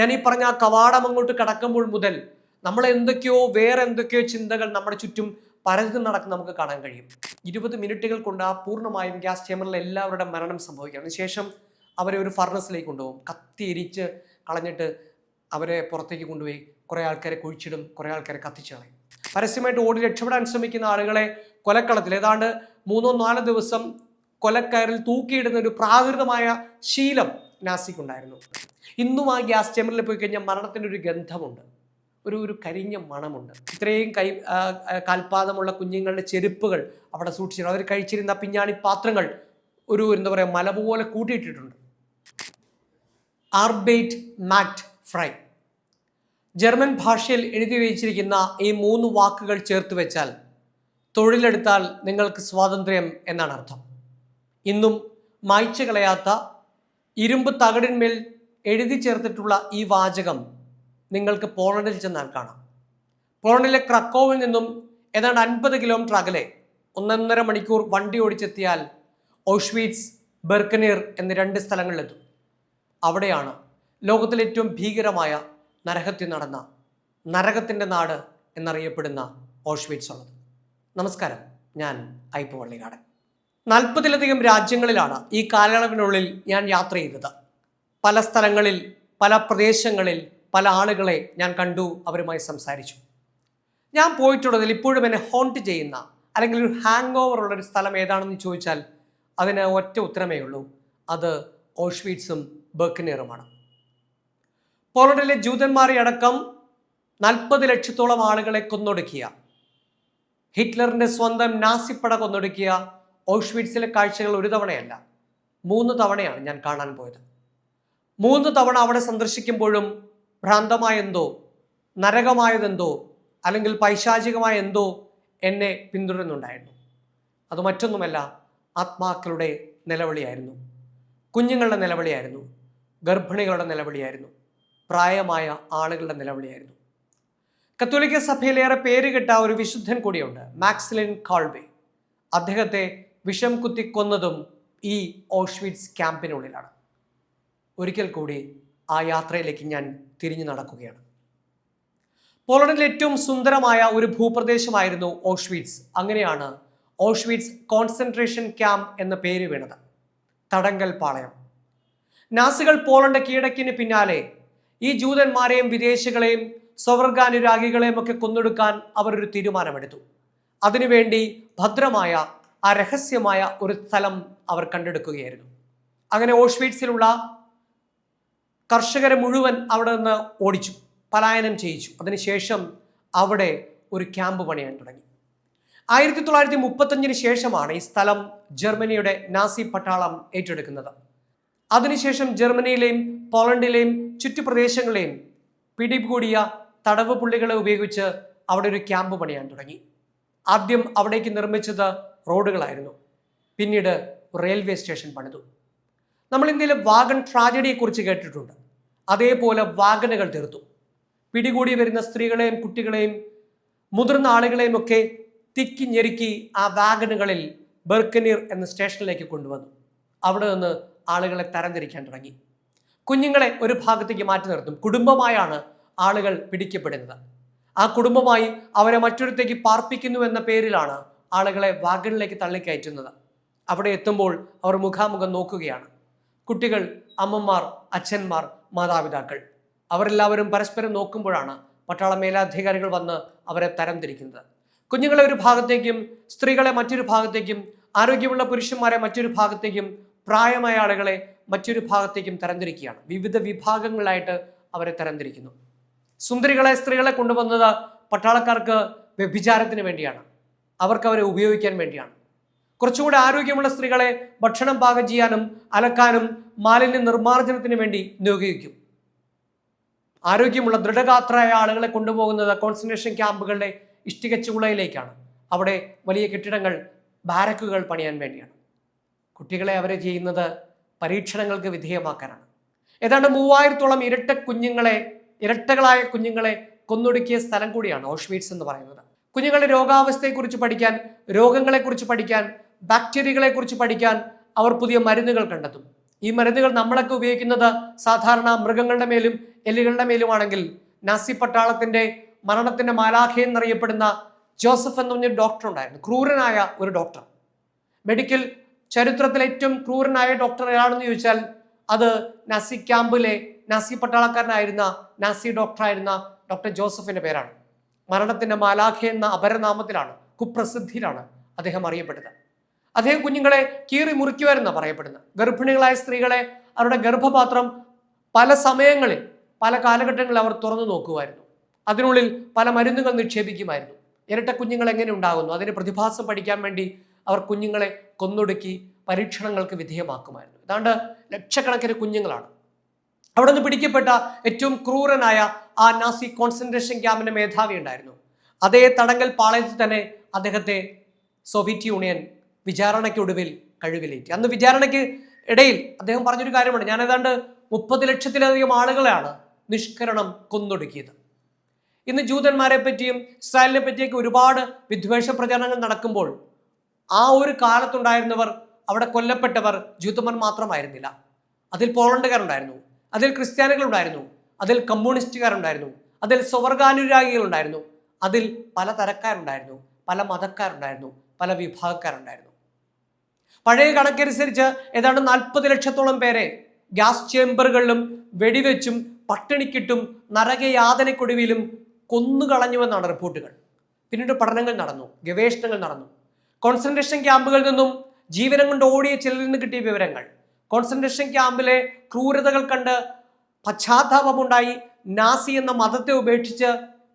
ഞാൻ ഈ പറഞ്ഞ ആ കവാടം അങ്ങോട്ട് കടക്കുമ്പോൾ മുതൽ നമ്മൾ എന്തൊക്കെയോ വേറെ എന്തൊക്കെയോ ചിന്തകൾ നമ്മുടെ ചുറ്റും പരതും നടക്കുന്ന നമുക്ക് കാണാൻ കഴിയും. ഇരുപത് മിനിറ്റുകൾ കൊണ്ട് ആ പൂർണമായും ഗ്യാസ് ചേമ്പറിൽ എല്ലാവരുടെ മരണം സംഭവിക്കുക അതിനുശേഷം അവരെ ഒരു ഫർണസിലേക്ക് കൊണ്ടുപോകും. കത്തി എരിച്ച് കളഞ്ഞിട്ട് അവരെ പുറത്തേക്ക് കൊണ്ടുപോയി കുറേ ആൾക്കാരെ കുഴിച്ചിടും കുറേ ആൾക്കാരെ കത്തിച്ചു കളയും. പരസ്യമായിട്ട് ഓടി രക്ഷപ്പെടാൻ ശ്രമിക്കുന്ന ആളുകളെ കൊലക്കളത്തിൽ. ഏതാണ്ട് മൂന്നോ നാലോ ദിവസം കൊലക്കയറിൽ തൂക്കിയിടുന്ന ഒരു പ്രാകൃതമായ ശീലം നാസിക്കുണ്ടായിരുന്നു. ഇന്നും ആ ഗ്യാസ് ചേമ്പറിൽ പോയി കഴിഞ്ഞാൽ മരണത്തിന്റെ ഒരു ഗന്ധമുണ്ട്. ഒരു ഒരു കരിഞ്ഞ മണമുണ്ട്. ഇത്രയും കൈ കാൽപാദമുള്ള കുഞ്ഞുങ്ങളുടെ ചെരുപ്പുകൾ അവിടെ സൂക്ഷിച്ചിട്ടുണ്ട്. അവർ കഴിച്ചിരുന്ന പിഞ്ഞാണി പാത്രങ്ങൾ ഒരു എന്താ പറയുക മല പോലെ കൂട്ടിയിട്ടിട്ടുണ്ട്. ആർബേറ്റ് മാറ്റ് ഫ്രൈ. ജർമ്മൻ ഭാഷയിൽ എഴുതി വെച്ചിരിക്കുന്ന ഈ മൂന്ന് വാക്കുകൾ ചേർത്ത് വെച്ചാൽ തൊഴിലെടുത്താൽ നിങ്ങൾക്ക് സ്വാതന്ത്ര്യം എന്നാണ് അർത്ഥം. ഇന്നും മായ്ച്ചു കളയാത്ത ഇരുമ്പ് തകടിന്മേൽ എഴുതി ചേർത്തിട്ടുള്ള ഈ വാചകം നിങ്ങൾക്ക് പോളണ്ടിൽ ചെന്നാൽ കാണാം. പോളണ്ടിലെ ക്രക്കോവിൽ നിന്നും ഏതാണ്ട് അൻപത് കിലോമീറ്റർ അകലെ ഒന്നൊന്നര മണിക്കൂർ വണ്ടി ഓടിച്ചെത്തിയാൽ ഓഷ്വീറ്റ്സ് ബെർക്കനീർ എന്ന രണ്ട് സ്ഥലങ്ങളിലെത്തും. അവിടെയാണ് ലോകത്തിലെ ഏറ്റവും ഭീകരമായ നരഹത്യ നടന്ന നരകത്തിന്റെ നാട് എന്നറിയപ്പെടുന്ന ഓഷ്വീറ്റ്സ് ഉള്ളത്. നമസ്കാരം. ഞാൻ ഐപ്പ് വള്ളികാടൻ. നാൽപ്പതിലധികം രാജ്യങ്ങളിലാണ് ഈ കാലയളവിനുള്ളിൽ ഞാൻ യാത്ര ചെയ്തത്. പല സ്ഥലങ്ങളിൽ പല പ്രദേശങ്ങളിൽ പല ആളുകളെ ഞാൻ കണ്ടു അവരുമായി സംസാരിച്ചു. ഞാൻ പോയിട്ടുള്ളതിൽ ഇപ്പോഴും എന്നെ ഹോണ്ട് ചെയ്യുന്ന അല്ലെങ്കിൽ ഒരു ഹാങ് ഓവർ ഉള്ള ഒരു സ്ഥലം ഏതാണെന്ന് ചോദിച്ചാൽ അതിന് ഒറ്റ ഉത്തരമേ ഉള്ളൂ. അത് ഓഷ്വീറ്റ്സും ബർക്കിനീറുമാണ്. പോളണ്ടിലെ ജൂതന്മാരെ അടക്കം നാൽപ്പത് ലക്ഷത്തോളം ആളുകളെ കൊന്നൊടുക്കിയ ഹിറ്റ്ലറിന്റെ സ്വന്തം നാസിപ്പട കൊന്നൊടുക്കിയ ഓഷ്വീറ്റ്സിലെ കാഴ്ചകൾ ഒരു തവണയല്ല മൂന്ന് തവണയാണ് ഞാൻ കാണാൻ പോയത്. മൂന്ന് തവണ അവിടെ സന്ദർശിക്കുമ്പോഴും ഭ്രാന്തമായെന്തോ നരകമായതെന്തോ അല്ലെങ്കിൽ പൈശാചികമായ എന്തോ എന്നെ പിന്തുടരുന്നുണ്ടായിരുന്നു. അത് മറ്റൊന്നുമല്ല ആത്മാക്കളുടെ നിലവിളിയായിരുന്നു. കുഞ്ഞുങ്ങളുടെ നിലവിളിയായിരുന്നു. ഗർഭിണികളുടെ നിലവിളിയായിരുന്നു. പ്രായമായ ആളുകളുടെ നിലവിളിയായിരുന്നു. കത്തോലിക്ക സഭയിലേറെ പേര് കിട്ട ഒരു വിശുദ്ധൻ കൂടിയുണ്ട് മാക്സിലിൻ കാൾബെ. അദ്ദേഹത്തെ വിഷം കുത്തിക്കൊന്നതും ഈ ഓഷ്വിറ്റ്സ് ക്യാമ്പിനുള്ളിലാണ്. ഒരിക്കൽ കൂടി ആ യാത്രയിലേക്ക് ഞാൻ തിരിഞ്ഞു നടക്കുകയാണ്. പോളണ്ടിലെ ഏറ്റവും സുന്ദരമായ ഒരു ഭൂപ്രദേശമായിരുന്നു ഓഷ്വീറ്റ്സ്. അങ്ങനെയാണ് ഓഷ്വീറ്റ്സ് കോൺസെൻട്രേഷൻ ക്യാമ്പ് എന്ന പേര് വീണത്. തടങ്കൽ പാളയം. നാസികൾ പോളണ്ട് കീഴടക്കിന് പിന്നാലെ ഈ ജൂതന്മാരെയും വിദേശികളെയും സ്വവർഗാനുരാഗികളെയും ഒക്കെ കൊന്നൊടുക്കാൻ അവർ ഒരു തീരുമാനമെടുത്തു. അതിനുവേണ്ടി ഭദ്രമായ ആ രഹസ്യമായ ഒരു സ്ഥലം അവർ കണ്ടെടുക്കുകയായിരുന്നു. അങ്ങനെ ഓഷ്വീറ്റ്സിലുള്ള കർഷകരെ മുഴുവൻ അവിടെ നിന്ന് ഓടിച്ചു പലായനം ചെയ്യിച്ചു. അതിനുശേഷം അവിടെ ഒരു ക്യാമ്പ് പണിയാൻ തുടങ്ങി. ആയിരത്തി തൊള്ളായിരത്തി മുപ്പത്തഞ്ചിന് ശേഷമാണ് ഈ സ്ഥലം ജർമ്മനിയുടെ നാസി പട്ടാളം ഏറ്റെടുക്കുന്നത്. അതിനുശേഷം ജർമ്മനിയിലെയും പോളണ്ടിലെയും ചുറ്റുപ്രദേശങ്ങളെയും പിടികൂടിയ തടവ് പുള്ളികളെ ഉപയോഗിച്ച് അവിടെ ഒരു ക്യാമ്പ് പണിയാൻ തുടങ്ങി. ആദ്യം അവിടേക്ക് നിർമ്മിച്ചത് റോഡുകളായിരുന്നു. പിന്നീട് റെയിൽവേ സ്റ്റേഷൻ പണിതു. നമ്മൾ ഇന്ത്യയിലെ വാഗൺ ട്രാജഡിയെക്കുറിച്ച് കേട്ടിട്ടുണ്ട്. അതേപോലെ വാഗനകൾ തീർത്തു. പിടികൂടി വരുന്ന സ്ത്രീകളെയും കുട്ടികളെയും മുതിർന്ന ആളുകളെയും ഒക്കെ തിക്കി ഞെരുക്കി ആ വാഗനുകളിൽ ബെർക്കനീർ എന്ന സ്റ്റേഷനിലേക്ക് കൊണ്ടുവന്നു. അവിടെ നിന്ന് ആളുകളെ തരംതിരിക്കാൻ തുടങ്ങി. കുഞ്ഞുങ്ങളെ ഒരു ഭാഗത്തേക്ക് മാറ്റി നിർത്തും. കുടുംബമായാണ് ആളുകൾ പിടിക്കപ്പെടുന്നത്. ആ കുടുംബമായി അവരെ മറ്റൊരുത്തേക്ക് പാർപ്പിക്കുന്നു എന്ന പേരിലാണ് ആളുകളെ വാഗണിലേക്ക് തള്ളിക്കയറ്റുന്നത്. അവിടെ എത്തുമ്പോൾ അവർ മുഖാമുഖം നോക്കുകയാണ്. കുട്ടികൾ അമ്മമാർ അച്ഛന്മാർ മാതാപിതാക്കൾ. അവരെല്ലാവരും പരസ്പരം നോക്കുമ്പോഴാണ് പട്ടാള മേലാധികാരികൾ വന്ന് അവരെ തരംതിരിക്കുന്നത്. കുഞ്ഞുങ്ങളെ ഒരു ഭാഗത്തേക്കും സ്ത്രീകളെ മറ്റൊരു ഭാഗത്തേക്കും ആരോഗ്യമുള്ള പുരുഷന്മാരെ മറ്റൊരു ഭാഗത്തേക്കും പ്രായമായ ആളുകളെ മറ്റൊരു ഭാഗത്തേക്കും തരംതിരിക്കുകയാണ്. വിവിധ വിഭാഗങ്ങളായിട്ട് അവരെ തരംതിരിക്കുന്നു. സുന്ദരികളെ സ്ത്രീകളെ കൊണ്ടുവന്നത് പട്ടാളക്കാർക്ക് വ്യഭിചാരത്തിന് വേണ്ടിയാണ്. അവർക്ക് അവരെ ഉപയോഗിക്കാൻ വേണ്ടിയാണ്. കുറച്ചുകൂടെ ആരോഗ്യമുള്ള സ്ത്രീകളെ ഭക്ഷണം പാകം ചെയ്യാനും അലക്കാനും മാലിന്യ നിർമ്മാർജനത്തിന് വേണ്ടി നിയോഗിക്കും. ആരോഗ്യമുള്ള ദൃഢഗാത്രയായ ആളുകളെ കൊണ്ടുപോകുന്നത് കോൺസെൻട്രേഷൻ ക്യാമ്പുകളുടെ ഇഷ്ടിക ചൂളയിലേക്കാണ് അവിടെ വലിയ കെട്ടിടങ്ങൾ ബാരക്കുകൾ പണിയാൻ വേണ്ടിയാണ്. കുട്ടികളെ അവരെ ചെയ്യുന്നത് പരീക്ഷണങ്ങൾക്ക് വിധേയമാക്കാനാണ്. ഏതാണ്ട് മൂവായിരത്തോളം ഇരട്ട കുഞ്ഞുങ്ങളെ ഇരട്ടകളായ കുഞ്ഞുങ്ങളെ കൊന്നൊടുക്കിയ സ്ഥലം കൂടിയാണ് ഓഷ്വീറ്റ്സ് എന്ന് പറയുന്നത്. കുഞ്ഞുങ്ങളുടെ രോഗാവസ്ഥയെക്കുറിച്ച് പഠിക്കാൻ രോഗങ്ങളെക്കുറിച്ച് പഠിക്കാൻ ബാക്ടീരിയകളെക്കുറിച്ച് പഠിക്കാൻ അവർ പുതിയ മരുന്നുകൾ കണ്ടെത്തും. ഈ മരുന്നുകൾ നമ്മളൊക്കെ ഉപയോഗിക്കുന്നത് സാധാരണ മൃഗങ്ങളുടെ മേലും എലികളുടെ മേലുമാണെങ്കിൽ നാസി പട്ടാളത്തിന്റെ മരണത്തിന്റെ മാലാഖ എന്നറിയപ്പെടുന്ന ജോസഫ് എന്ന് പറഞ്ഞൊരു ഡോക്ടർ ഉണ്ടായിരുന്നു. ക്രൂരനായ ഒരു ഡോക്ടർ മെഡിക്കൽ ചരിത്രത്തിൽ ഏറ്റവും ക്രൂരനായ ഡോക്ടർ ഏതാണെന്ന് ചോദിച്ചാൽ അത് നാസി ക്യാമ്പിലെ നാസി പട്ടാളക്കാരനായിരുന്ന നാസി ഡോക്ടറായിരുന്ന ഡോക്ടർ ജോസഫിന്റെ പേരാണ്. മരണത്തിന്റെ മാലാഖ എന്ന അപരനാമത്തിലാണ് കുപ്രസിദ്ധിയിലാണ് അദ്ദേഹം അറിയപ്പെട്ടത്. അദ്ദേഹം കുഞ്ഞുങ്ങളെ കീറി മുറിക്കുമായിരുന്ന പറയപ്പെടുന്നത്. ഗർഭിണികളായ സ്ത്രീകളെ അവരുടെ ഗർഭപാത്രം പല സമയങ്ങളിൽ പല കാലഘട്ടങ്ങളിൽ അവർ തുറന്നു നോക്കുമായിരുന്നു. അതിനുള്ളിൽ പല മരുന്നുകൾ നിക്ഷേപിക്കുമായിരുന്നു. ഇരട്ട കുഞ്ഞുങ്ങൾ എങ്ങനെ ഉണ്ടാകുന്നു? അതിന് പ്രതിഭാസം പഠിക്കാൻ വേണ്ടി അവർ കുഞ്ഞുങ്ങളെ കൊന്നൊടുക്കി പരീക്ഷണങ്ങൾക്ക് വിധേയമാക്കുമായിരുന്നു. ഏതാണ്ട് ലക്ഷക്കണക്കിന് കുഞ്ഞുങ്ങളാണ്. അവിടെ നിന്ന് പിടിക്കപ്പെട്ട ഏറ്റവും ക്രൂരനായ ആ നാസി കോൺസെൻട്രേഷൻ ക്യാമ്പിന്റെ മേധാവി ഉണ്ടായിരുന്നു. അതേ തടങ്കൽ പാളയത്തിൽ തന്നെ അദ്ദേഹത്തെ സോവിയറ്റ് യൂണിയൻ വിചാരണയ്ക്കൊടുവിൽ കഴിവിലേറ്റി. അന്ന് വിചാരണയ്ക്ക് ഇടയിൽ അദ്ദേഹം പറഞ്ഞൊരു കാര്യമാണ് ഞാൻ ഏതാണ്ട് മുപ്പത് ലക്ഷത്തിലധികം ആളുകളെയാണ് നിഷ്കരണം കൊന്നൊടുക്കിയത്. ഇന്ന് ജൂതന്മാരെ പറ്റിയും ഇസ്രായേലിനെ പറ്റിയൊക്കെ ഒരുപാട് വിദ്വേഷ പ്രചരണങ്ങൾ നടക്കുമ്പോൾ ആ ഒരു കാലത്തുണ്ടായിരുന്നവർ അവിടെ കൊല്ലപ്പെട്ടവർ ജൂതന്മാർ മാത്രമായിരുന്നില്ല. അതിൽ പോളണ്ടുകാരുണ്ടായിരുന്നു അതിൽ ക്രിസ്ത്യാനികൾ ഉണ്ടായിരുന്നു അതിൽ കമ്മ്യൂണിസ്റ്റുകാരുണ്ടായിരുന്നു അതിൽ സ്വവർഗാനുരാഗികളുണ്ടായിരുന്നു അതിൽ പല തരക്കാരുണ്ടായിരുന്നു പല മതക്കാരുണ്ടായിരുന്നു പല വിഭാഗക്കാരുണ്ടായിരുന്നു. പഴയ കണക്കനുസരിച്ച് ഏതാണ്ട് നാൽപ്പത് ലക്ഷത്തോളം പേരെ ഗ്യാസ് ചേംബറുകളിലും വെടിവെച്ചും പട്ടിണിക്കിട്ടും നരകയാതനക്കൊടുവിലും കൊന്നുകളഞ്ഞുവെന്നാണ് റിപ്പോർട്ടുകൾ. പിന്നീട് പഠനങ്ങൾ നടന്നു ഗവേഷണങ്ങൾ നടന്നു. കോൺസെൻട്രേഷൻ ക്യാമ്പുകളിൽ നിന്നും ജീവനം കൊണ്ട് ഓടിയ ചിലരിൽ നിന്ന് കിട്ടിയ വിവരങ്ങൾ. കോൺസെൻട്രേഷൻ ക്യാമ്പിലെ ക്രൂരതകൾ കണ്ട് പശ്ചാത്താപമുണ്ടായി. നാസി എന്ന മതത്തെ ഉപേക്ഷിച്ച്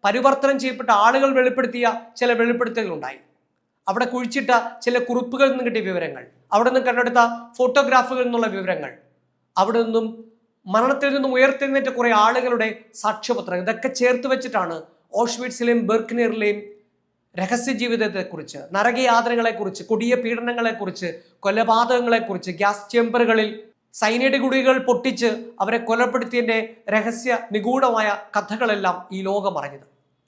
പരിവർത്തനം ചെയ്യപ്പെട്ട ആളുകൾ വെളിപ്പെടുത്തിയ ചില വെളിപ്പെടുത്തലുകളുണ്ടായി. അവിടെ കുഴിച്ചിട്ട ചില കുറിപ്പുകളിൽ നിന്ന് കിട്ടിയ വിവരങ്ങൾ. അവിടെ നിന്ന് കണ്ടെടുത്ത ഫോട്ടോഗ്രാഫുകൾ എന്നുള്ള വിവരങ്ങൾ. അവിടെ നിന്നും മരണത്തിൽ നിന്നും ഉയർത്തെഴുന്നേറ്റ കുറെ ആളുകളുടെ സാക്ഷ്യപത്രം. ഇതൊക്കെ ചേർത്ത് വെച്ചിട്ടാണ് ഓഷ്വിറ്റ്സിലെയും ബെർക്കിനിയറിലെയും രഹസ്യ ജീവിതത്തെക്കുറിച്ച് നരകയാതനകളെക്കുറിച്ച് കൊടിയ പീഡനങ്ങളെക്കുറിച്ച് കൊലപാതകങ്ങളെക്കുറിച്ച് ഗ്യാസ് ചേമ്പറുകളിൽ സൈനൈഡ് ഗുളികകൾ പൊട്ടിച്ച് അവരെ കൊലപ്പെടുത്തിയതിന്റെ രഹസ്യ നിഗൂഢമായ കഥകളെല്ലാം ഈ ലോകം അറിഞ്ഞത്.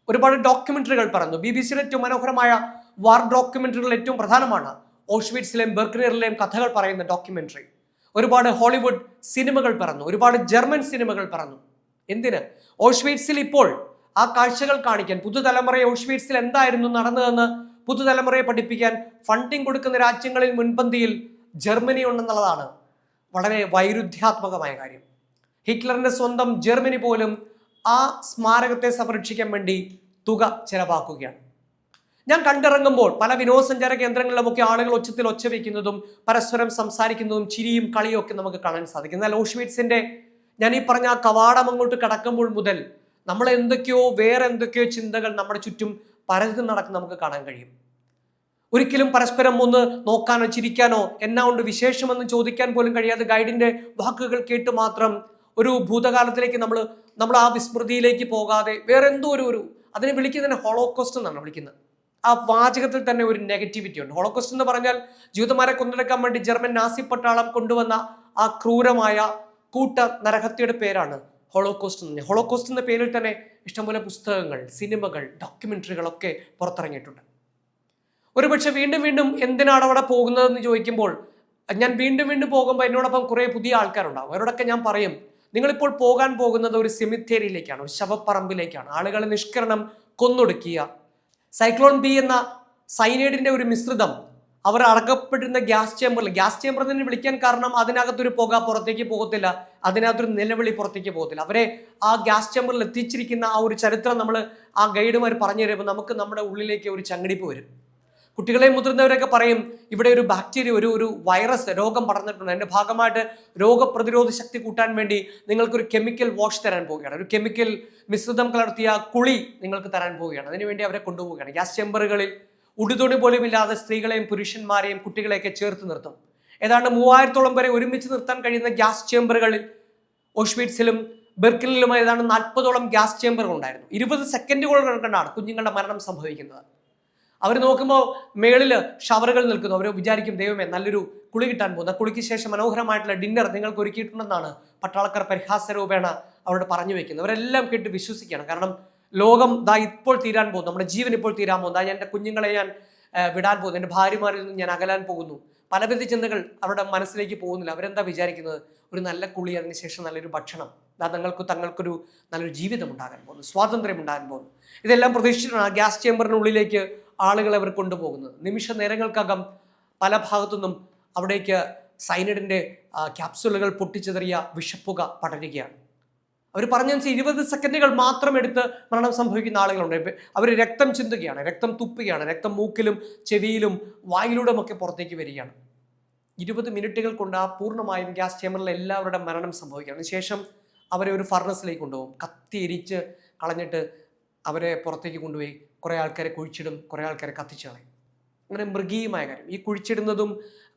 ഒരുപാട് ഡോക്യുമെന്ററികൾ പറഞ്ഞു ബി ബി സിയുടെ ഏറ്റവും മനോഹരമായ വാർ ഡോക്യുമെന്ററികൾ ഏറ്റവും പ്രധാനമാണ്. ഓഷ്വിറ്റ്സിലെയും ബെർക്കിനറിലെയും കഥകൾ പറയുന്ന ഡോക്യുമെന്ററി. ഒരുപാട് ഹോളിവുഡ് സിനിമകൾ പറഞ്ഞു ഒരുപാട് ജർമ്മൻ സിനിമകൾ പറഞ്ഞു എന്തിന്? ഓഷ്വീറ്റ്സിൽ ഇപ്പോൾ ആ കാഴ്ചകൾ കാണിക്കാൻ പുതുതലമുറയെ ഓഷ്വീറ്റ്സിൽ എന്തായിരുന്നു നടന്നതെന്ന് പുതുതലമുറയെ പഠിപ്പിക്കാൻ ഫണ്ടിങ് കൊടുക്കുന്ന രാജ്യങ്ങളിൽ മുൻപന്തിയിൽ ജർമ്മനി ഉണ്ടെന്നുള്ളതാണ് വളരെ വൈരുദ്ധ്യാത്മകമായ കാര്യം. ഹിറ്റ്ലറിന്റെ സ്വന്തം ജർമ്മനി പോലും ആ സ്മാരകത്തെ സംരക്ഷിക്കാൻ വേണ്ടി തുക ചെലവാക്കുകയാണ്. ഞാൻ കണ്ടിറങ്ങുമ്പോൾ പല വിനോദസഞ്ചാര കേന്ദ്രങ്ങളിലുമൊക്കെ ആളുകൾ ഒച്ചത്തിൽ ഒച്ച വയ്ക്കുന്നതും പരസ്പരം സംസാരിക്കുന്നതും ചിരിയും കളിയും ഒക്കെ നമുക്ക് കാണാൻ സാധിക്കും. എന്നാൽ ഓഷ്വീറ്റ്സിന്റെ ഞാൻ ഈ പറഞ്ഞ ആ കവാടം അങ്ങോട്ട് കടക്കുമ്പോൾ മുതൽ നമ്മൾ എന്തൊക്കെയോ വേറെ എന്തൊക്കെയോ ചിന്തകൾ നമ്മുടെ ചുറ്റും പരതി നടക്കുന്ന നമുക്ക് കാണാൻ കഴിയും. ഒരിക്കലും പരസ്പരം ഒന്ന് നോക്കാനോ ചിരിക്കാനോ എന്നാ കൊണ്ട് വിശേഷമെന്ന് ചോദിക്കാൻ പോലും കഴിയാതെ ഗൈഡിന്റെ വാക്കുകൾ കേട്ട് മാത്രം ഒരു ഭൂതകാലത്തിലേക്ക് നമ്മൾ നമ്മൾ ആ വിസ്മൃതിയിലേക്ക് പോകാതെ വേറെ എന്തോ ഒരു ഒരു അതിനെ വിളിക്കുന്നതിനെ ഹോളോകോസ്റ്റ് എന്നാണ് വിളിക്കുന്നത്. ആ വാചകത്തിൽ തന്നെ ഒരു നെഗറ്റിവിറ്റി ഉണ്ട്. ഹോളോകോസ്റ്റ് എന്ന് പറഞ്ഞാൽ ജൂതന്മാരെ കൊന്നെടുക്കാൻ വേണ്ടി ജർമ്മൻ നാസി പട്ടാളം കൊണ്ടുവന്ന ആ ക്രൂരമായ കൂട്ട നരഹത്യയുടെ പേരാണ് ഹോളോകോസ്റ്റ് എന്ന്. പറഞ്ഞാൽ ഹോളോകോസ്റ്റ് എന്ന പേരിൽ തന്നെ ഇഷ്ടംപോലെ പുസ്തകങ്ങൾ സിനിമകൾ ഡോക്യുമെന്ററികളൊക്കെ പുറത്തിറങ്ങിയിട്ടുണ്ട്. ഒരുപക്ഷെ വീണ്ടും വീണ്ടും എന്തിനാണ് അവിടെ പോകുന്നതെന്ന് ചോദിക്കുമ്പോൾ ഞാൻ വീണ്ടും വീണ്ടും പോകുമ്പോൾ എന്നോടൊപ്പം കുറേ പുതിയ ആൾക്കാരുണ്ടാവും. അവരോടൊക്കെ ഞാൻ പറയും നിങ്ങളിപ്പോൾ പോകാൻ പോകുന്നത് ഒരു സെമിത്തേരിയിലേക്കാണ് ഒരു ശവപ്പറമ്പിലേക്കാണ്. ആളുകളെ നിഷ്കരണം കൊന്നൊടുക്കിയ സൈക്ലോൺ ബി എന്ന സൈനൈഡിന്റെ ഒരു മിശ്രിതം അവർ അടക്കപ്പെടുന്ന ഗ്യാസ് ചേമ്പറിൽ ഗ്യാസ് ചേമ്പർ തന്നെ വിളിക്കാൻ കാരണം അതിനകത്തൊരു പുക പുറത്തേക്ക് പോകത്തില്ല അതിനകത്തൊരു നിലവിളി പുറത്തേക്ക് പോകത്തില്ല. അവരെ ആ ഗ്യാസ് ചേമ്പറിൽ എത്തിച്ചിരിക്കുന്ന ആ ഒരു ചരിത്രം നമ്മൾ ആ ഗൈഡുമാർ പറഞ്ഞു തരുമ്പോൾ നമുക്ക് നമ്മുടെ ഉള്ളിലേക്ക് ഒരു ചങ്ങടിപ്പ് വരും. കുട്ടികളെയും മുതിർന്നവരൊക്കെ പറയും ഇവിടെ ഒരു ബാക്ടീരിയ ഒരു ഒരു വൈറസ് രോഗം പടർന്നിട്ടുണ്ട്. അതിന്റെ ഭാഗമായിട്ട് രോഗപ്രതിരോധ ശക്തി കൂട്ടാൻ വേണ്ടി നിങ്ങൾക്കൊരു കെമിക്കൽ വാഷ് തരാൻ പോവുകയാണ്. ഒരു കെമിക്കൽ മിശ്രിതം കലർത്തിയ കുളി നിങ്ങൾക്ക് തരാൻ പോവുകയാണ്. അതിനുവേണ്ടി അവരെ കൊണ്ടുപോവുകയാണ്. ഗ്യാസ് ചേമ്പറുകളിൽ ഉടുതുണി പോലും ഇല്ലാതെ സ്ത്രീകളെയും പുരുഷന്മാരെയും കുട്ടികളെയൊക്കെ ചേർത്ത് നിർത്തും. ഏതാണ്ട് മൂവായിരത്തോളം വരെ ഒരുമിച്ച് നിർത്താൻ കഴിയുന്ന ഗ്യാസ് ചേമ്പറുകളിൽ ഓഷ്വീറ്റ്സിലും ബെർക്കിലും ഏതാണ്ട് നാൽപ്പതോളം ഗ്യാസ് ചേമ്പറുകൾ ഉണ്ടായിരുന്നു. ഇരുപത് സെക്കൻഡുകൾ കണ്ടാണ് കുഞ്ഞുങ്ങളുടെ മരണം സംഭവിക്കുന്നത്. അവർ നോക്കുമ്പോൾ മേളിൽ ഷവറുകൾ നിൽക്കുന്നു. അവർ വിചാരിക്കും ദൈവമേ നല്ലൊരു കുളി കിട്ടാൻ പോകുന്ന. കുളിക്ക് ശേഷം മനോഹരമായിട്ടുള്ള ഡിന്നർ നിങ്ങൾക്ക് ഒരുക്കിയിട്ടുണ്ടെന്നാണ് പട്ടാളക്കാർ പരിഹാസ രൂപേണ അവരോട് പറഞ്ഞു വെക്കുന്നത്. അവരെല്ലാം കേട്ട് വിശ്വസിക്കുകയാണ്. കാരണം ലോകം ദാ ഇപ്പോൾ തീരാൻ പോകുന്നു. നമ്മുടെ ജീവൻ ഇപ്പോൾ തീരാൻ പോകുന്നു. ഞാൻ എന്റെ കുഞ്ഞുങ്ങളെ ഞാൻ വിടാൻ പോകുന്നു. എന്റെ ഭാര്യമാരിൽ നിന്ന് ഞാൻ അകലാൻ പോകുന്നു. പലവിധ ചിന്തകൾ അവരുടെ മനസ്സിലേക്ക് പോകുന്നില്ല. അവരെന്താ വിചാരിക്കുന്നത്? ഒരു നല്ല കുളി അതിനുശേഷം നല്ലൊരു ഭക്ഷണം. ദാ തങ്ങൾക്ക് തങ്ങൾക്കൊരു നല്ലൊരു ജീവിതം ഉണ്ടാകാൻ പോകുന്നു. സ്വാതന്ത്ര്യം ഉണ്ടാകാൻ പോകുന്നു. ഇതെല്ലാം പ്രതീക്ഷിച്ചിട്ടാണ് ആ ഗ്യാസ് ചേമ്പറിനുള്ളിലേക്ക് ആളുകളെ അവർ കൊണ്ടുപോകുന്നത്. നിമിഷ നേരങ്ങൾക്കകം പല ഭാഗത്തുനിന്നും അവിടേക്ക് സൈനഡിന്റെ ക്യാപ്സുലുകൾ പൊട്ടിച്ചെറിയ വിഷപ്പുക പടരുകയാണ്. അവർ പറഞ്ഞ ഇരുപത് സെക്കൻഡുകൾ മാത്രം എടുത്ത് മരണം സംഭവിക്കുന്ന ആളുകളുണ്ട്. അവർ രക്തം ചിന്തുകയാണ് രക്തം തുപ്പുകയാണ് രക്തം മൂക്കിലും ചെവിയിലും വായിലൂടെയുമൊക്കെ പുറത്തേക്ക് വരികയാണ്. ഇരുപത് മിനിറ്റുകൾ കൊണ്ട് ആ പൂർണമായും ഗ്യാസ് ചേമ്പറിൽ എല്ലാവരുടെ മരണം സംഭവിക്കുകയാണ്. ശേഷം അവരെ ഒരു ഫർണസിലേക്ക് കൊണ്ടുപോകും. കത്തി എരിച്ച് കളഞ്ഞിട്ട് അവരെ പുറത്തേക്ക് കൊണ്ടുപോയി കുറേ ആൾക്കാരെ കുഴിച്ചിടും കുറേ ആൾക്കാരെ കത്തിച്ച് കളയും. അങ്ങനെ മൃഗീയമായ കാര്യം. ഈ കുഴിച്ചിടുന്നതും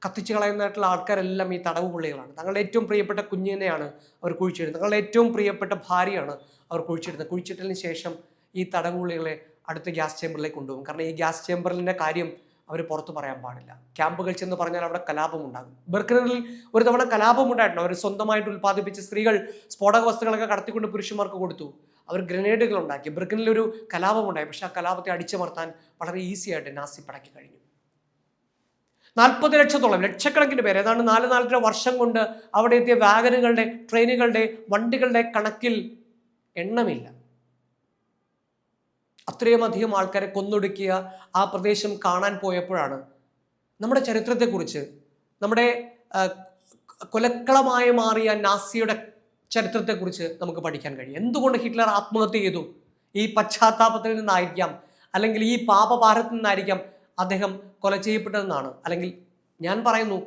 കത്തിച്ച് കളയുന്നതായിട്ടുള്ള ആൾക്കാരെല്ലാം ഈ തടവ് പുള്ളികളാണ്. തങ്ങളുടെ ഏറ്റവും പ്രിയപ്പെട്ട കുഞ്ഞിനെയാണ് അവർ കുഴിച്ചിടുന്നത്. തങ്ങളുടെ ഏറ്റവും പ്രിയപ്പെട്ട ഭാര്യയാണ് അവർ കുഴിച്ചിടുന്നത്. കുഴിച്ചിട്ടതിന് ശേഷം ഈ തടവ് പുള്ളികളെ അടുത്ത ഗ്യാസ് ചേമ്പറിലേക്ക് കൊണ്ടുപോകും. കാരണം ഈ ഗ്യാസ് ചേമ്പറിന്റെ കാര്യം അവർ പുറത്തു പറയാൻ പാടില്ല. ക്യാമ്പുകൾ ചെന്ന് പറഞ്ഞാൽ അവിടെ കലാപം ഉണ്ടാകും. ബർക്കറിൽ ഒരു തവണ കലാപം ഉണ്ടായിട്ടുണ്ട്. അവർ സ്വന്തമായിട്ട് ഉൽപ്പാദിപ്പിച്ച സ്ത്രീകൾ സ്ഫോടക വസ്തുക്കളൊക്കെ കടത്തിക്കൊണ്ട് പുരുഷന്മാർക്ക് കൊടുത്തു. അവർ ഗ്രനേഡുകൾ ഉണ്ടാക്കി ബ്രിഗനിലൊരു ഒരു കലാപം ഉണ്ടായി പക്ഷെ ആ കലാപത്തെ അടിച്ചമർത്താൻ വളരെ ഈസി ആയിട്ട് നാസി പടക്കി കഴിഞ്ഞു. നാൽപ്പത് ലക്ഷത്തോളം ലക്ഷക്കണക്കിന് പേര്. ഏതാണ്ട് നാല് നാലര വർഷം കൊണ്ട് അവിടെ എത്തിയ വാഗനുകളുടെ ട്രെയിനുകളുടെ വണ്ടികളുടെ കണക്കിൽ എണ്ണമില്ല. അത്രയും അധികം ആൾക്കാരെ കൊന്നൊടുക്കിയ ആ പ്രദേശം കാണാൻ പോയപ്പോഴാണ് നമ്മുടെ ചരിത്രത്തെക്കുറിച്ച് നമ്മുടെ കൊലക്കളമായി മാറിയ നാസിയുടെ ചരിത്രത്തെക്കുറിച്ച് നമുക്ക് പഠിക്കാൻ കഴിയും. എന്തുകൊണ്ട് ഹിറ്റ്ലർ ആത്മഹത്യ ചെയ്തു? ഈ പശ്ചാത്താപത്തിൽ നിന്നായിരിക്കാം അല്ലെങ്കിൽ ഈ പാപഭാരത്തിൽ നിന്നായിരിക്കാം അദ്ദേഹം കൊല ചെയ്യപ്പെട്ടതെന്നാണ്. അല്ലെങ്കിൽ ഞാൻ പറയുന്നു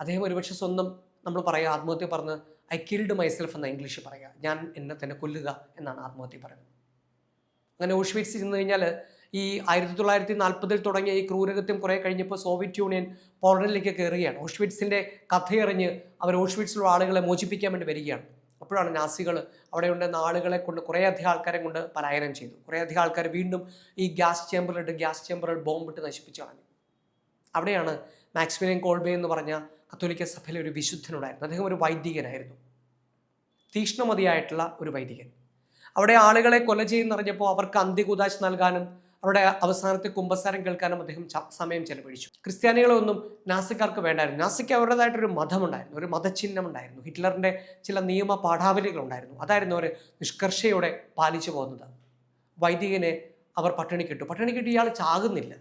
അദ്ദേഹം ഒരുപക്ഷെ സ്വന്തം നമ്മൾ പറയുക ആത്മഹത്യ പറഞ്ഞ് ഐ കിൽഡ് മൈസെൽഫ് എന്ന ഇംഗ്ലീഷിൽ പറയുക. ഞാൻ എന്നെ തന്നെ കൊല്ലുക എന്നാണ് ആത്മഹത്യ പറയുന്നത്. അങ്ങനെ ഓഷ്വിറ്റ്സ് ചെന്ന് കഴിഞ്ഞാൽ ഈ ആയിരത്തി തൊള്ളായിരത്തി നാൽപ്പതിൽ തുടങ്ങിയ ഈ ക്രൂരകത്യം കുറേ കഴിഞ്ഞപ്പോൾ സോവിയറ്റ് യൂണിയൻ പോളണ്ടിലേക്ക് കയറുകയാണ്. ഓഷ്വിറ്റ്സിന്റെ കഥയറിഞ്ഞ് അവർ ഓഷ്വിറ്റ്സിലുള്ള ആളുകളെ മോചിപ്പിക്കാൻ വേണ്ടി വരികയാണ്. അപ്പോഴാണ് നാസികൾ അവിടെയുണ്ട് ആളുകളെ കൊണ്ട് കുറേ അധികം ആൾക്കാരെ കൊണ്ട് പലായനം ചെയ്തു. കുറേ അധികം ആൾക്കാർ വീണ്ടും ഈ ഗ്യാസ് ചേമ്പറിലിട്ട് ഗ്യാസ് ചേമ്പറിൽ ബോംബിട്ട് നശിപ്പിച്ചു കളഞ്ഞു. അവിടെയാണ് മാക്സ്മിലിയൻ കോൾബേ എന്ന് പറഞ്ഞ കത്തോലിക്ക സഭയിലെ ഒരു വിശുദ്ധനുണ്ടായിരുന്നു അദ്ദേഹം ഒരു വൈദികനായിരുന്നു. തീക്ഷ്ണമതിയായിട്ടുള്ള ഒരു വൈദികൻ. അവിടെ ആളുകളെ കൊല ചെയ്യുന്നറിഞ്ഞപ്പോൾ അവർക്ക് അന്ത്യകുദാശ നൽകാനും അവരുടെ അവസാനത്തെ കുമ്പസാരം കേൾക്കാനും അദ്ദേഹം സമയം ചെലവഴിച്ചു. ക്രിസ്ത്യാനികളൊന്നും നാസിക്കാർക്ക് വേണ്ടായിരുന്നു. നാസിക്ക് അവരുടേതായിട്ടൊരു മതമുണ്ടായിരുന്നു. ഒരു മതചിഹ്നം ഉണ്ടായിരുന്നു ഹിറ്റ്ലറിന്റെ ചില നിയമ പാഠാവലികൾ ഉണ്ടായിരുന്നു അതായിരുന്നു അവർ നിഷ്കർഷയോടെ പാലിച്ചു പോകുന്നത്. വൈദികനെ അവർ പട്ടിണി കിട്ടു. പട്ടിണി കിട്ടി ഇയാൾ ചാകുന്നില്ല.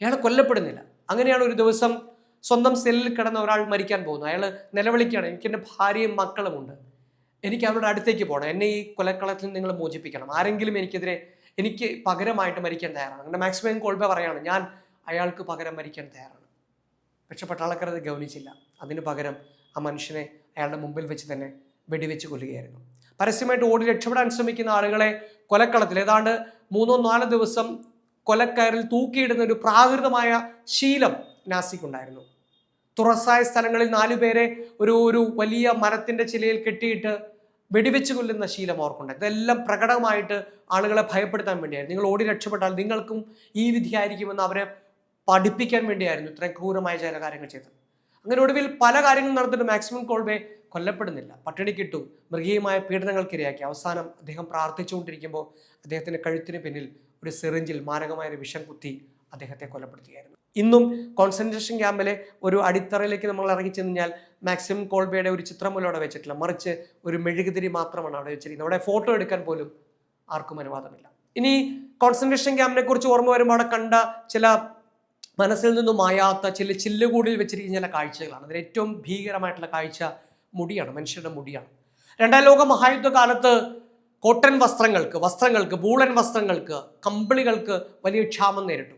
ഇയാൾ കൊല്ലപ്പെടുന്നില്ല. അങ്ങനെയാണ് ഒരു ദിവസം സ്വന്തം സെല്ലിൽ കിടന്ന ഒരാൾ മരിക്കാൻ പോകുന്നത് അയാൾ നിലവിളിക്കുകയാണ്. എനിക്ക് എന്റെ ഭാര്യയും മക്കളുമുണ്ട്. എനിക്ക് അവരുടെ അടുത്തേക്ക് പോകണം എന്നെ ഈ കൊലക്കളത്തിൽ നിങ്ങൾ മോചിപ്പിക്കണം. ആരെങ്കിലും എനിക്കെതിരെ എനിക്ക് പകരമായിട്ട് മരിക്കാൻ തയ്യാറാണ്. അങ്ങനെ മാക്സിമം കോൾബെ പറയാണ് ഞാൻ അയാൾക്ക് പകരം മരിക്കാൻ തയ്യാറാണ്. പക്ഷെ പട്ടാളക്കാർ അത് ഗൗനിച്ചില്ല. അതിന് പകരം ആ മനുഷ്യനെ അയാളുടെ മുമ്പിൽ വെച്ച് തന്നെ വെടിവെച്ച് കൊല്ലുകയായിരുന്നു. പരസ്യമായിട്ട് ഓടി രക്ഷപ്പെടാൻ ശ്രമിക്കുന്ന ആളുകളെ കൊലക്കളത്തിൽ. ഏതാണ്ട് മൂന്നോ നാലോ ദിവസം കൊലക്കയറിൽ തൂക്കിയിടുന്ന ഒരു പ്രാകൃതമായ ശീലം നാസിക്കുണ്ടായിരുന്നു. തുറസായ സ്ഥലങ്ങളിൽ നാലുപേരെ ഒരു ഒരു വലിയ മരത്തിന്റെ ചിലയിൽ കെട്ടിയിട്ട് വെടിവെച്ച് കൊല്ലുന്ന ശീലം അവർക്കുണ്ട്. ഇതെല്ലാം പ്രകടമായിട്ട് ആളുകളെ ഭയപ്പെടുത്താൻ വേണ്ടിയായിരുന്നു. നിങ്ങൾ ഓടി രക്ഷപ്പെട്ടാൽ നിങ്ങൾക്കും ഈ വിധിയായിരിക്കുമെന്ന് അവരെ പഠിപ്പിക്കാൻ വേണ്ടിയായിരുന്നു ഇത്രയും ക്രൂരമായ ചില കാര്യങ്ങൾ ചെയ്തത്. അങ്ങനെ ഒടുവിൽ പല കാര്യങ്ങളും നടന്നിട്ട് മാക്സിമം കോൾബെ കൊല്ലപ്പെടുന്നില്ല. പട്ടിണി കിട്ടു മൃഗീയമായ പീഡനങ്ങൾക്കിരയാക്കി. അവസാനം അദ്ദേഹം പ്രാർത്ഥിച്ചുകൊണ്ടിരിക്കുമ്പോൾ അദ്ദേഹത്തിന്റെ കഴുത്തിന് പിന്നിൽ ഒരു സിറിഞ്ചിൽ മാരകമായ ഒരു വിഷം കുത്തി അദ്ദേഹത്തെ കൊലപ്പെടുത്തുകയായിരുന്നു ഇന്നും കോൺസെൻട്രേഷൻ ക്യാമ്പിലെ ഒരു അടിത്തറയിലേക്ക് നമ്മൾ ഇറങ്ങി കഴിഞ്ഞാൽ മാക്സിമം കോൾബയുടെ ഒരു ചിത്രം പോലും അവിടെ വെച്ചിട്ടില്ല. മറിച്ച് ഒരു മെഴുകുതിരി മാത്രമാണ് അവിടെ വെച്ചിരിക്കുന്നത്. അവിടെ ഫോട്ടോ എടുക്കാൻ പോലും ആർക്കും അനുവാദമില്ല. ഇനി കോൺസെൻട്രേഷൻ ക്യാമ്പിനെ കുറിച്ച് ഓർമ്മ വരുമ്പോൾ അവിടെ കണ്ട ചില മനസ്സിൽ നിന്നും മായാത്ത ചില ചില്ലുകൂടിൽ വെച്ചിരിക്കുന്ന ചില കാഴ്ചകളാണ്. അതിൽ ഏറ്റവും ഭീകരമായിട്ടുള്ള കാഴ്ച മുടിയാണ് മനുഷ്യരുടെ മുടിയാണ്. രണ്ടാം ലോക മഹായുദ്ധ കാലത്ത് കോട്ടൺ വസ്ത്രങ്ങൾക്ക് വസ്ത്രങ്ങൾക്ക് ബൂളൻ വസ്ത്രങ്ങൾക്ക് കമ്പിളികൾക്ക് വലിയ ക്ഷാമം നേരിട്ടു.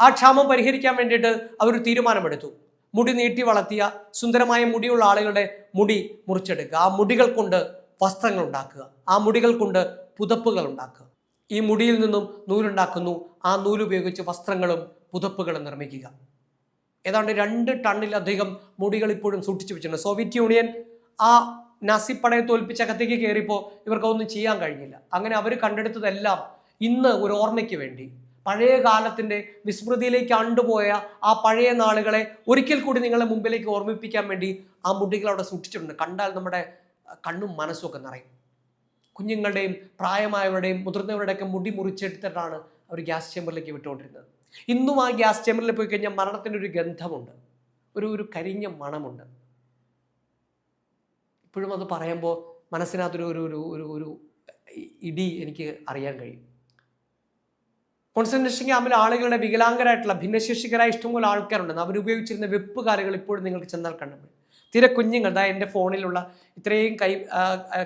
ആ ക്ഷാമം പരിഹരിക്കാൻ വേണ്ടിയിട്ട് അവർ തീരുമാനമെടുത്തു. മുടി നീട്ടി വളർത്തിയ സുന്ദരമായ മുടിയുള്ള ആളുകളുടെ മുടി മുറിച്ചെടുക്കുക. ആ മുടികൾ കൊണ്ട് വസ്ത്രങ്ങൾ ഉണ്ടാക്കുക. ആ മുടികൾ കൊണ്ട് പുതപ്പുകൾ ഉണ്ടാക്കുക. ഈ മുടിയിൽ നിന്നും നൂലുണ്ടാക്കുന്നു. ആ നൂലുപയോഗിച്ച് വസ്ത്രങ്ങളും പുതപ്പുകളും നിർമ്മിക്കുക. ഏതാണ്ട് രണ്ട് ടണ്ണിലധികം മുടികൾ ഇപ്പോഴും സൂക്ഷിച്ചു വെച്ചിട്ടുണ്ട്. സോവിയറ്റ് യൂണിയൻ ആ നാസിപ്പടയെ തോൽപ്പിച്ച അകത്തേക്ക് കയറിയപ്പോൾ ഇവർക്കൊന്നും ചെയ്യാൻ കഴിഞ്ഞില്ല. അങ്ങനെ അവർ കണ്ടെടുത്തതെല്ലാം ഇന്ന് ഒരു ഓർമ്മയ്ക്ക് വേണ്ടി പഴയ കാലത്തിന്റെ വിസ്മൃതിയിലേക്ക് അണ്ടുപോയ ആ പഴയ നാളുകളെ ഒരിക്കൽ കൂടി നിങ്ങളെ മുമ്പിലേക്ക് ഓർമ്മിപ്പിക്കാൻ വേണ്ടി ആ മുടികൾ അവിടെ സൂക്ഷിച്ചിട്ടുണ്ട്. കണ്ടാൽ നമ്മുടെ കണ്ണും മനസ്സും ഒക്കെ നിറയും. കുഞ്ഞുങ്ങളുടെയും പ്രായമായവരുടെയും മുതിർന്നവരുടെയൊക്കെ മുടി മുറിച്ചെടുത്തിട്ടാണ് അവർ ഗ്യാസ് ചേമ്പറിലേക്ക് വിട്ടുകൊണ്ടിരുന്നത്. ഇന്നും ആ ഗ്യാസ് ചേമ്പറിൽ പോയി കഴിഞ്ഞാൽ മരണത്തിന്റെ ഒരു ഗന്ധമുണ്ട്. ഒരു ഒരു കരിഞ്ഞ മണമുണ്ട്. ഇപ്പോഴും അത് പറയുമ്പോൾ മനസ്സിനകത്തൊരു ഒരു ഒരു ഒരു ഒരു ഇടി എനിക്ക് അറിയാൻ കഴിയും. കോൺസെൻട്രേഷൻ ക്യാമ്പിൽ ആളുകളുടെ വികലാംഗരായിട്ടുള്ള ഭിന്നശേഷികരായ ഇഷ്ടംപോലെ ആൾക്കാരുണ്ട്. അവരുപയോഗിച്ചിരുന്ന വെപ്പ് കാലുകൾ ഇപ്പോഴും നിങ്ങൾക്ക് ചെന്നാൽ കണ്ടുപോയി തീരെ കുഞ്ഞുങ്ങൾ ദാ എന്റെ ഫോണിലുള്ള ഇത്രയും കൈ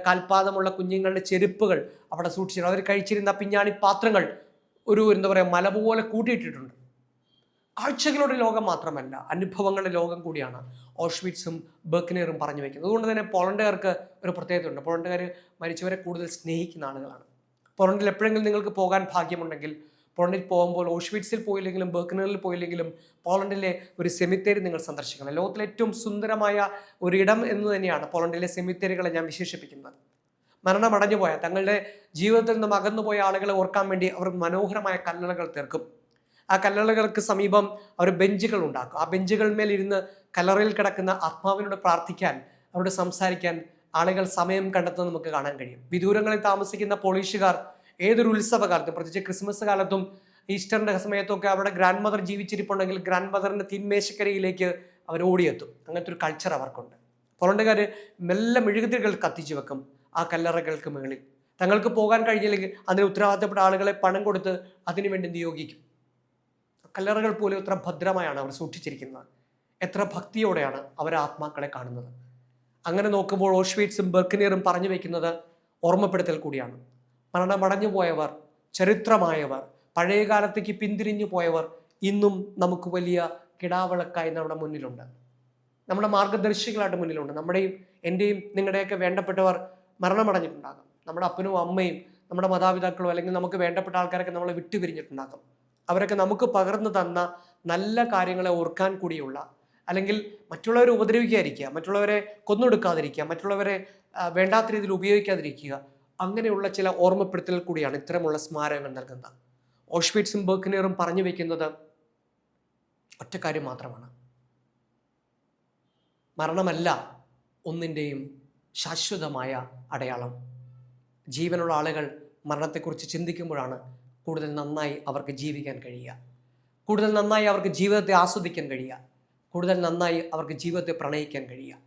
കാൽപാദമുള്ള കുഞ്ഞുങ്ങളുടെ ചെരുപ്പുകൾ അവിടെ സൂക്ഷിച്ചിരുന്നു അവർ കഴിച്ചിരുന്ന പിഞ്ഞാണി പാത്രങ്ങൾ ഒരു എന്താ പറയുക മല പോലെ കൂട്ടിയിട്ടിട്ടുണ്ട്. ആഴ്ചകളുടെ ലോകം മാത്രമല്ല അനുഭവങ്ങളുടെ ലോകം കൂടിയാണ് ഓഷ്വിറ്റ്സും ബർക്കിനെറും പറഞ്ഞു വയ്ക്കുന്നത് അതുകൊണ്ട് തന്നെ പോളണ്ടുകാർക്ക് ഒരു പ്രത്യേകതയുണ്ട്. പോളണ്ടുകാർ മരിച്ചവരെ കൂടുതൽ സ്നേഹിക്കുന്ന ആളുകളാണ്. പോളണ്ടിൽ എപ്പോഴെങ്കിലും നിങ്ങൾക്ക് പോകാൻ ഭാഗ്യമുണ്ടെങ്കിൽ പോളണ്ടിൽ പോകുമ്പോൾ ഓഷ്വിറ്റ്സിൽ പോയില്ലെങ്കിലും ബർക്കിനറിൽ പോയില്ലെങ്കിലും പോളണ്ടിലെ ഒരു സെമിത്തേരി നിങ്ങൾ സന്ദർശിക്കണം. ലോകത്തിലെ ഏറ്റവും സുന്ദരമായ ഒരിടം എന്ന് തന്നെയാണ് പോളണ്ടിലെ സെമിത്തേരികളെ ഞാൻ വിശേഷിപ്പിക്കുന്നത്. മരണമടഞ്ഞു പോയ തങ്ങളുടെ ജീവിതത്തിൽ നിന്നും അകന്നുപോയ ആളുകളെ ഓർക്കാൻ വേണ്ടി അവർ മനോഹരമായ കല്ലറകൾ തീർക്കും. ആ കല്ലറകൾക്ക് സമീപം അവർ ബെഞ്ചുകൾ ഉണ്ടാക്കും. ആ ബെഞ്ചുകളിന്മേൽ ഇരുന്ന് കല്ലറയിൽ കിടക്കുന്ന ആത്മാവിനോട് പ്രാർത്ഥിക്കാൻ അവരോട് സംസാരിക്കാൻ ആളുകൾ സമയം കണ്ടെത്തുന്നത് നമുക്ക് കാണാൻ കഴിയും. വിദൂരങ്ങളിൽ താമസിക്കുന്ന പോളീഷുകാർ ഏതൊരു ഉത്സവകാലത്തും പ്രത്യേകിച്ച് ക്രിസ്മസ് കാലത്തും ഈസ്റ്ററിന്റെ സമയത്തൊക്കെ അവിടെ ഗ്രാൻഡ് മദർ ജീവിച്ചിരിപ്പുണ്ടെങ്കിൽ ഗ്രാൻഡ് മദറിന്റെ തിന്മേശക്കരയിലേക്ക് അവർ ഓടിയെത്തും. അങ്ങനത്തെ ഒരു കൾച്ചർ അവർക്കുണ്ട്. പോളണ്ടുകാർ മെല്ലെ മെഴുകുതിരികൾ കത്തിച്ചു വെക്കും ആ കല്ലറകൾക്ക് മുകളിൽ തങ്ങൾക്ക് പോകാൻ കഴിഞ്ഞില്ലെങ്കിൽ അതിന് ഉത്തരവാദിത്തപ്പെട്ട ആളുകളെ പണം കൊടുത്ത് അതിനുവേണ്ടി നിയോഗിക്കും കല്ലറകൾ പോലും എത്ര ഭദ്രമായാണ് അവർ സൂക്ഷിച്ചിരിക്കുന്നത്. എത്ര ഭക്തിയോടെയാണ് അവർ ആത്മാക്കളെ കാണുന്നത്. അങ്ങനെ നോക്കുമ്പോൾ ഓഷ്വീറ്റ്സും ബെർക്കിനിയറും പറഞ്ഞു വയ്ക്കുന്നത് ഓർമ്മപ്പെടുത്തൽ കൂടിയാണ്. മരണമടഞ്ഞു പോയവർ ചരിത്രമായവർ പഴയ കാലത്തേക്ക് പിന്തിരിഞ്ഞു പോയവർ ഇന്നും നമുക്ക് വലിയ കിടാവിളക്കായി നമ്മുടെ മുന്നിലുണ്ട്. നമ്മുടെ മാർഗദർശികളായിട്ട് മുന്നിലുണ്ട്. നമ്മുടെയും എന്റെയും നിങ്ങളുടെയൊക്കെ വേണ്ടപ്പെട്ടവർ മരണമടഞ്ഞിട്ടുണ്ടാകും. നമ്മുടെ അപ്പനും അമ്മയും നമ്മുടെ മാതാപിതാക്കളും അല്ലെങ്കിൽ നമുക്ക് വേണ്ടപ്പെട്ട ആൾക്കാരൊക്കെ നമ്മളെ വിട്ടുപിരിഞ്ഞിട്ടുണ്ടാകും. അവരൊക്കെ നമുക്ക് പകർന്നു തന്ന നല്ല കാര്യങ്ങളെ ഓർക്കാൻ കൂടിയുള്ള അല്ലെങ്കിൽ മറ്റുള്ളവരെ ഉപദ്രവിക്കാതിരിക്കുക മറ്റുള്ളവരെ കൊന്നൊടുക്കാതിരിക്കുക മറ്റുള്ളവരെ വേണ്ടാത്ത രീതിയിൽ ഉപയോഗിക്കാതിരിക്കുക അങ്ങനെയുള്ള ചില ഓർമ്മപ്പെടുത്തൽ കൂടിയാണ് ഇത്തരമുള്ള സ്മാരകങ്ങൾ നൽകുന്നത്. ഓഷ്വിറ്റ്സും ബർക്കിനറും പറഞ്ഞു വയ്ക്കുന്നത് ഒറ്റ കാര്യം മാത്രമാണ്. മരണമല്ല ഒന്നിന്റെയും ശാശ്വതമായ അടയാളം. ജീവനുള്ള ആളുകൾ മരണത്തെക്കുറിച്ച് ചിന്തിക്കുമ്പോഴാണ് കൂടുതൽ നന്നായി അവർക്ക് ജീവിക്കാൻ കഴിയുക. കൂടുതൽ നന്നായി അവർക്ക് ജീവിതത്തെ ആസ്വദിക്കാൻ കഴിയുക. കൂടുതൽ നന്നായി അവർക്ക് ജീവിതത്തെ പ്രണയിക്കാൻ കഴിയുക.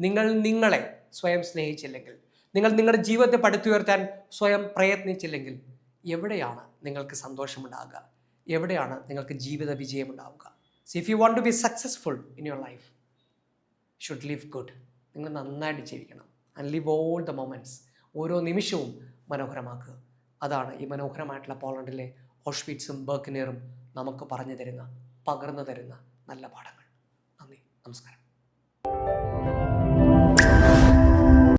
നിങ്ങൾ നിങ്ങളെ സ്വയം സ്നേഹിച്ചില്ലെങ്കിൽ നിങ്ങൾ നിങ്ങളുടെ ജീവിതത്തെ പടുത്തുയർത്താൻ സ്വയം പ്രയത്നിച്ചില്ലെങ്കിൽ എവിടെയാണ് നിങ്ങൾക്ക് സന്തോഷമുണ്ടാകുക എവിടെയാണ് നിങ്ങൾക്ക് ജീവിത വിജയമുണ്ടാവുക? See if you want to be successful in your life should live good നിങ്ങൾ നന്നായിട്ട് ജീവിക്കണം. And live all the moments ഓരോ നിമിഷവും മനോഹരമാക്കുക. അതാണ് ഈ മനോഹരമായിട്ടുള്ള പോളണ്ടിലെ ഓഷ്വിറ്റ്സും ബർക്കിനേറും നമുക്ക് പറഞ്ഞു തരുന്ന പകർന്നു തരുന്ന നല്ല പാഠങ്ങൾ. നന്ദി. നമസ്കാരം.